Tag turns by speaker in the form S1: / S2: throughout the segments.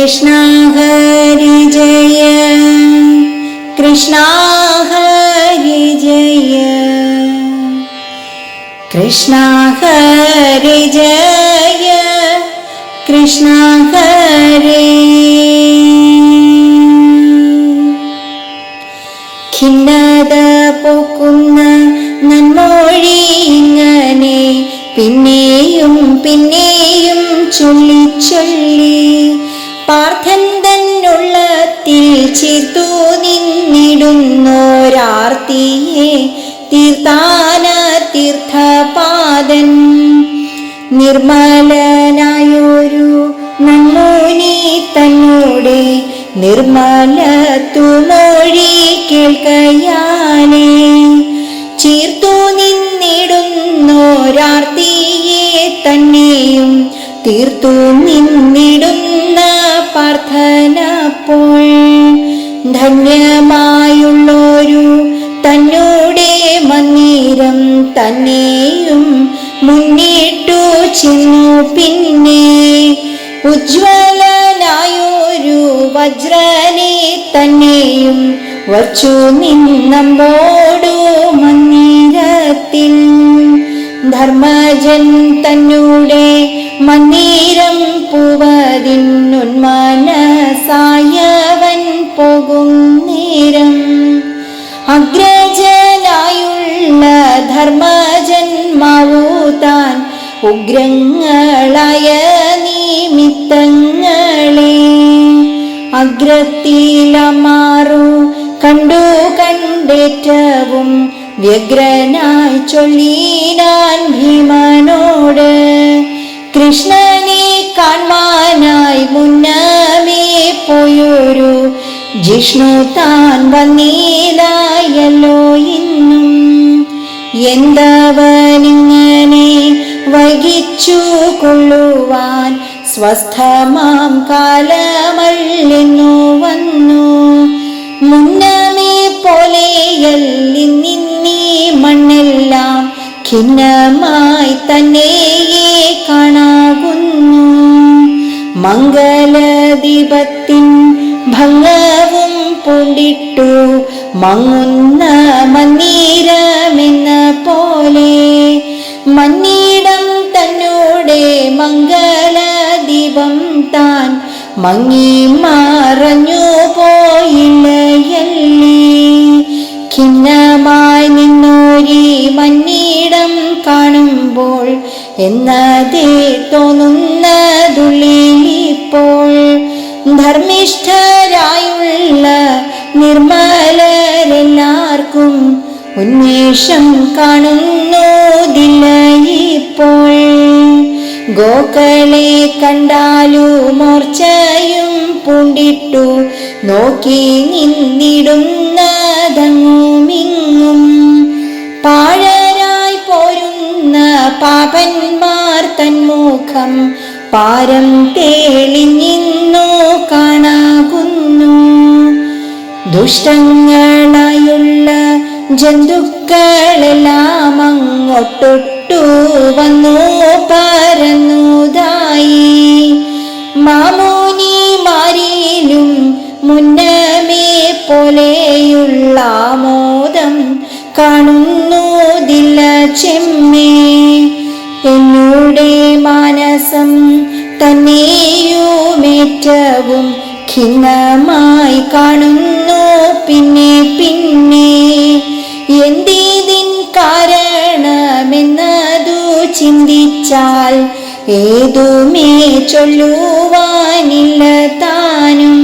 S1: കൃഷ്ണ ഹരി ജയ. കൃഷ്ണ ഹരി ജയ. കൃഷ്ണ ഹരി ജയ. കൃഷ്ണ ഹരി. ഖിന്നത പോക്കുന്ന നന്മൊഴി ഇങ്ങനെ പിന്നെയും പിന്നെയും ചൊല്ലി ചൊല്ലി പാർത്ഥൻ തന്നുള്ളത്തിൽ ചേർത്തു നിന്നിടുന്നോരാർത്തിയെ തീർത്ഥാന തീർത്ഥപാദൻ. നിർമ്മലനായൊരു നന്മോനി തന്നോടെ നിർമ്മല തുമൊഴി കേൾക്കയാനേ. ചീർത്തു നിന്നിടുന്നോരാർത്തിയെ തന്നെയും തീർത്തു നിന്നിടുന്ന പ്രാർത്ഥന പോൾ ധന്യമായുള്ളൊരു തന്നോടെ മന്ദിരം തന്നെയും മുന്നിട്ടു ചെന്നു. പിന്നെ ഉജ്ജ്വലനായൊരു വജ്രനെ തന്നെയും വച്ചു നിന്നമ്പോടു മന്ദിരത്തിൽ. ധർമ്മജൻ തന്നൂടെ മന്ദിരം പൂവതിന്നുന്മനസായവൻ പോകും നേരം. അഗ്രജനായുള്ള ധർമ്മജന്മാവൂത്താൻ ഉഗ്രങ്ങളായ നിമിത്തങ്ങളെ. അഗ്രത്തിലമാറു കണ്ടു കണ്ടേറ്റവും വ്യഗ്രനായി ചൊല്ലിനാൻ ഭീമനോട് കൃഷ്ണനെ കാണാനായി മുന്നമേ പോയൊരു ജിഷ്ണു താൻ വന്നീതായല്ലോ ഇന്നും. എന്തവനിങ്ങനെ വഹിച്ചു കൊള്ളുവാൻ സ്വസ്ഥമാം കാലമല്ലെന്നു വന്നു. മുന്നമേ പോലെയല്ലി നിന്നീ മണ്ണെല്ലാം ഖിന്നമായി തന്നെയേ കാണാകുന്നു. മംഗലദീപത്തിൻ ഭംഗവും പൂണ്ടിട്ടു മങ്ങുന്ന മന്ദിരമെന്ന പോലെ മന്നീടം തന്നോടെ മംഗലദീപം താൻ മങ്ങി മറഞ്ഞു പോയില്ലയല്ലേ. ഖിന്നമായി നിന്നോരി മന്നീടം കാണുമ്പോൾ എന്നതേ തോന്നുന്നതുള്ളിലിപ്പോൾ ധർമ്മിഷ്ഠരായുള്ള നിർമ്മലരെല്ലാവർക്കും ഉന്മേഷം കാണുന്നതില്ല ഇപ്പോൾ ഗോക്കളെ കണ്ടാലു മോർച്ചയും പൂണ്ടിട്ടു നോക്കി നിന്നിടുന്നതങ്ങുമിങ്ങും പാഴരായി പോരുന്ന പാപന്മാർ തന്മുഖം പാരം തേളിഞ്ഞിന്നു കാണാകുന്നു. ദുഷ്ടങ്ങളായുള്ള ജന്തുക്കളെല്ലാം അങ്ങോട്ടൊട്ടു വന്നു പരന്നുതായി. മാമോനിമാരിലും മുന്നമേ പോലെയുള്ള ആമോദം കാണുന്നതില്ല ചെമ്മേ. എന്നുടെ മാനസം തന്നെയുമേറ്റവും ഖിന്നമായി കാണുന്നു. പിന്നെ പിന്നെ എന്തിതിൻ കാരണമെന്നതു ചിന്തിച്ചാൽ ഏതുമേ ചൊല്ലുവാനില്ല താനും.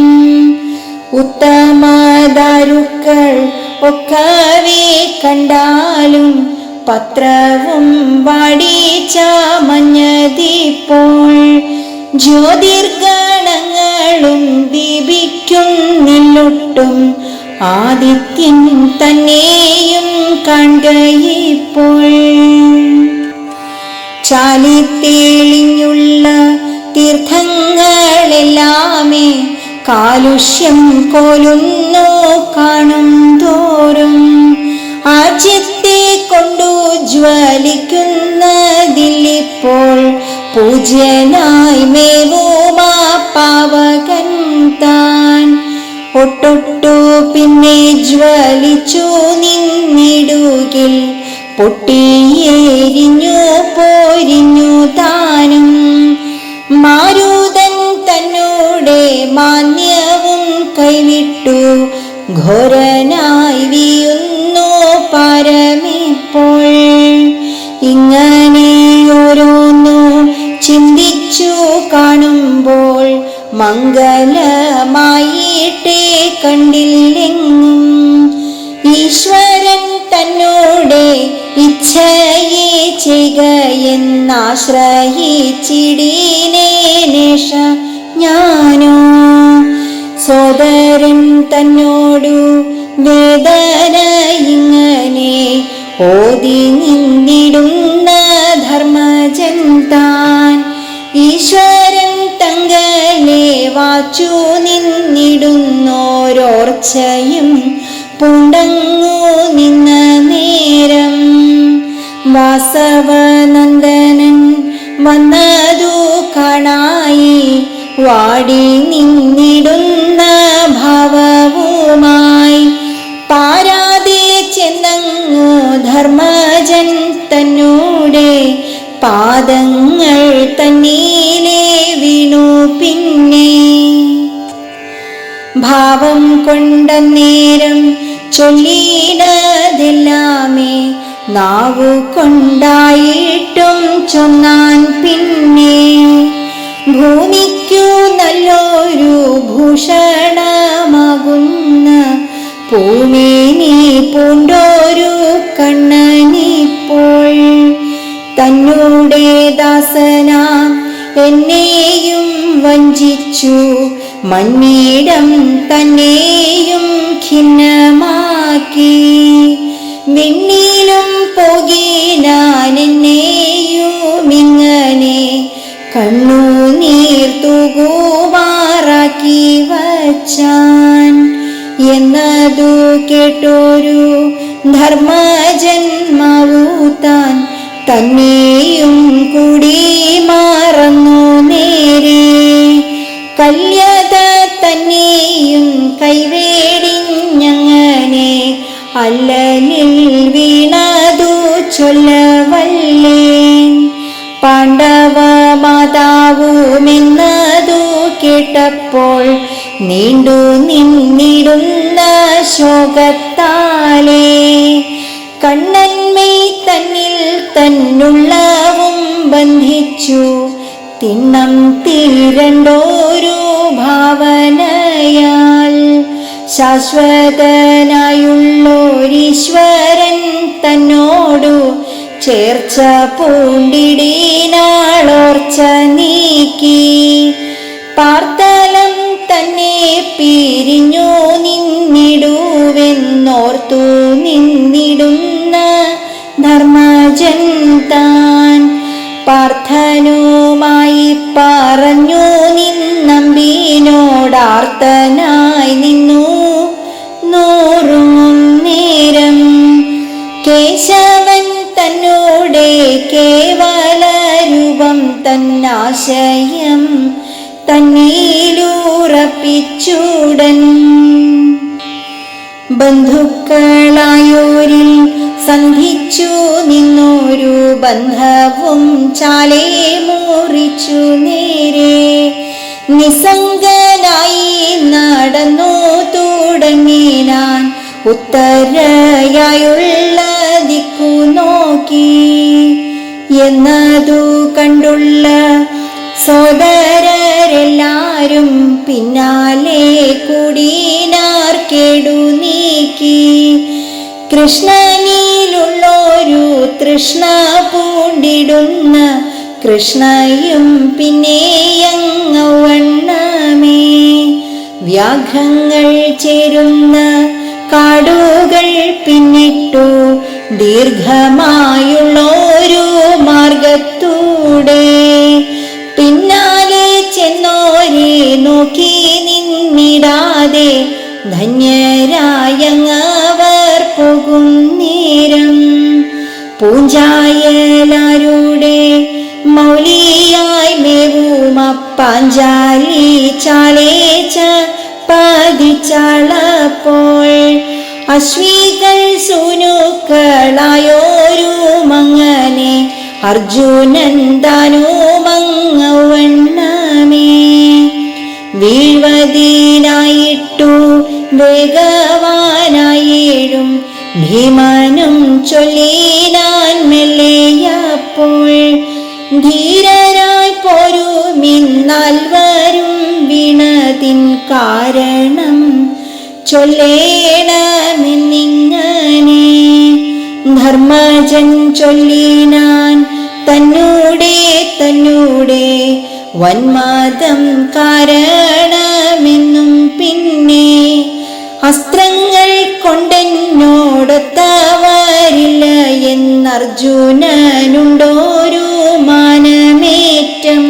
S1: ഉത്തമദാരുക്കൾ ഒക്കവേ കണ്ടാലും പത്രവും വാടിച്ച ചാമഞ്ഞതിപ്പോൾ ജ്യോതിർഗണങ്ങളും ദീപിക്കുന്നില്ലൊട്ടും ആദിത്യൻ തന്നെയും കണ്ടയിപ്പോൾ. ചാലിത്തേളിഞ്ഞുള്ള തീർത്ഥങ്ങളെല്ലാമേ കാലുഷ്യം കൊലുന്നു കാണും തോറും. ആജ്യത്തെ കൊണ്ടു ജ്വലിക്കുന്നതിലിപ്പോൾ പൂജ്യനായി മേവുമാ പാവകൻ താൻ. ഒട്ടൊട്ടു പിന്നെ ജ്വലിച്ചു നിന്നിടുകിൽ പൊട്ടിയേരിഞ്ഞു പോരിഞ്ഞു താനും. മാരുതൻ തന്നോടെ മാന്യവും കൈവിട്ടു ഘോരനായി വിയുന്നു പരമിപ്പോൾ ഇങ്ങനെ ഓരോന്നു ചിന്തിച്ചു കാണുമ്പോൾ മംഗലമായിട്ടേ കണ്ടില്ലെങ്ങും. ഈശ്വരൻ തന്നോടെ ഇച്ഛയെ ചെയ്യുക എന്നാശ്രയിച്ചിടീനേഷ ഞാനോ. സോദരൻ തന്നോടു വേദന ഇങ്ങനെ ഓതി നിന്നിടുന്ന ധർമ്മജൻ താൻ. ഈശ്വരൻ തങ്ങളെ വാച്ചു നിന്നിടുന്നോരോർച്ചയും പുണ്ടങ്ങു നിന്ന നേരം. വാസവനന്ദനൻ വന്നതു കാണായി വാടി നിന്നിടുന്ന ഭാവവുമായി ധർമ്മജൻ തന്നോടെ പാദങ്ങൾ തന്നീലെ വീണു പിന്നെ. ഭാവം കൊണ്ട നേരം ചൊല്ലിടതെല്ലാമേ നാവു കൊണ്ടായിട്ടും ചൊന്നാൻ പിന്നെ. ഭൂമിക്കു നല്ലൊരു ഭൂഷണമാകുന്ന പൂമേനി പൂണ്ടോരു കണ്ണനിപ്പോൾ. തന്നോടെ ദാസന എന്നെയും വഞ്ചിച്ചു. മണ്ണീടം തന്നെയും ഖിന്നമാക്കി. വിണ്ണിലും പോകിനാൻ എന്നെയും ഇങ്ങനെ കണ്ണു നീർ തൂകുമാറാക്കി വച്ചാൻ. എന്നതു കേട്ടോരു ധർമ്മജന്മാവൂത്താൻ തന്നെയും കൂടി മാറന്നു നേരെ. കല്യത തന്നെയും കൈവേടിഞ്ഞങ്ങനെ അല്ലലിൽ വീണതു ചൊല്ലവല്ലേ. പാണ്ഡവ മാതാവുമെന്നതു കേട്ടപ്പോൾ നീണ്ടു നിന്നിടുന്ന ശോകത്താലേ കണ്ണന്മേ തന്നിൽ തന്നുള്ളവും ബന്ധിച്ചു. തിണ്ണം തീരണ്ടോരു ഭാവനയാൽ ശാശ്വതനായുള്ളോരീശ്വരൻ തന്നോടു ചേർച്ച പൂണ്ടിടീനാളോർച്ച നീക്കി. പാർത്തലം തന്നെ പിരിഞ്ഞു നിന്നിടുവെന്നോർത്തു നിന്നിടുന്ന ധർമ്മജൻ താൻ പാർത്ഥനുമായി പറഞ്ഞു നിന്നമ്പിനോടാർത്തനായി നിന്നു. നൂറും നേരം കേശവൻ തന്നോടെ കേവല രൂപം തന്നാശയം ബന്ധുക്കളായോരിൽ സന്ധിച്ചു നിന്നൊരു ബന്ധവും ചാലേ മുറിച്ചു നേരെ. നിസംഗനായി നടന്നു തുടങ്ങിനാൻ ഉത്തരയായുള്ള ദിക്കു നോക്കി. എന്നതു കണ്ടുള്ള സോദരരെല്ലാരും പിന്നാലെ കുടീനാർ കേടു നീക്കി. കൃഷ്ണനിലുള്ളൊരു തൃഷ്ണ പൂണ്ടിടുന്ന കൃഷ്ണയും പിന്നെയങ്ങവണ്ണമേ വ്യാഘ്രങ്ങൾ ചേരുന്ന കാടുകൾ പിന്നിട്ടു ദീർഘമായുള്ളൊരു മാർഗത്തൂടെ. നോക്കി നിന്നിടാതെ ധന്യരായങ്ങവർ പോകും നേരം. പൂഞ്ചായലാരുടെ മേവും പാഞ്ചാലി ചാലേച്ച പതിച്ചളപ്പോൾ അശ്വികൾ സുനുക്കളായോരു മങ്ങനെ അർജുനൻ താനുമങ്ങവണ്ണമേ വേഗവാനായിടും ഭീമനും ചൊല്ലിനാൻ മെല്ലെയപ്പോൾ ധീരരായി പോരുമിന്നാൽ വരും വീണതിൻ കാരണം ചൊല്ലേണമെന്നിങ്ങനെ ധർമ്മജൻ ചൊല്ലിനാൻ തന്നൂടെ തന്നൂടെ വന്മാതം കാരണമെന്നും പിന്നെ അസ്ത്രങ്ങൾ കൊണ്ടെന്നോടൊത്തവരില്ല എന്നർജുനനുണ്ടോരു മാനമേറ്റം.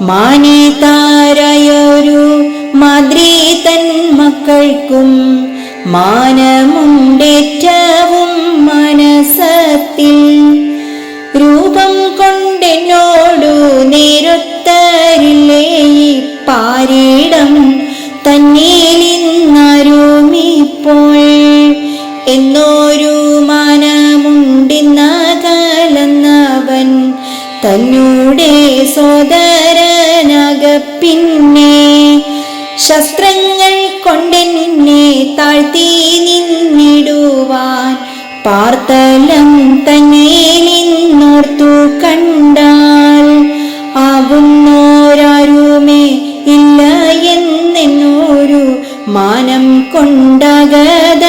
S1: മാനിതാരായൊരു മാതൃ തൻ മക്കൾക്കും മാനമുണ്ടേറ്റവും മനസത്തിൽ. രൂപം കൊണ്ടെന്നോടു നേരൊത്തരില്ലേ പാരിടം. തന്നീലിന്നാരുമിപ്പോൾ എന്നൊരു മാനമുണ്ടിന്ന സോദരനാക പിന്നെ ശസ്ത്രങ്ങൾ കൊണ്ടെന്നെ താഴ്ത്തി നിന്നിടുവാൻ പാർത്തലം തന്നെ കൊണ്ടകത